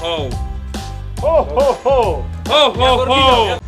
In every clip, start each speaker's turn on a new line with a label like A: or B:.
A: 호호 호호호 호호호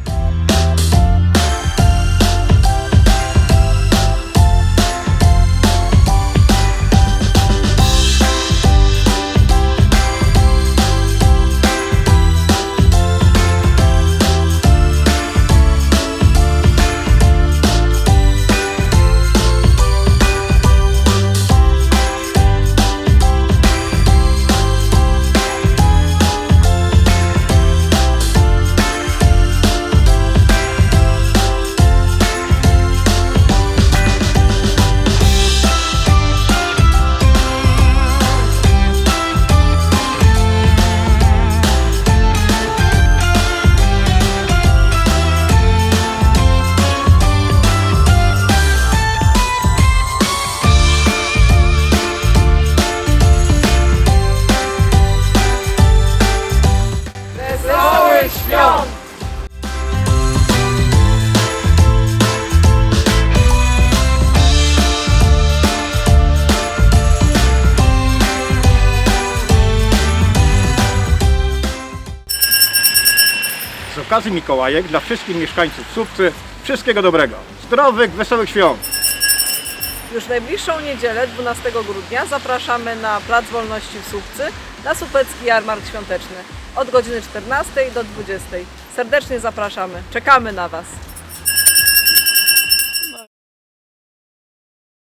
A: świąt! Z okazji Mikołajek dla wszystkich mieszkańców Słupcy wszystkiego dobrego, zdrowych, wesołych świąt!
B: Już w najbliższą niedzielę, 12 grudnia, zapraszamy na Plac Wolności w Słupcy na Słupecki Jarmark Świąteczny od godziny 14 do 20. Serdecznie zapraszamy. Czekamy na Was.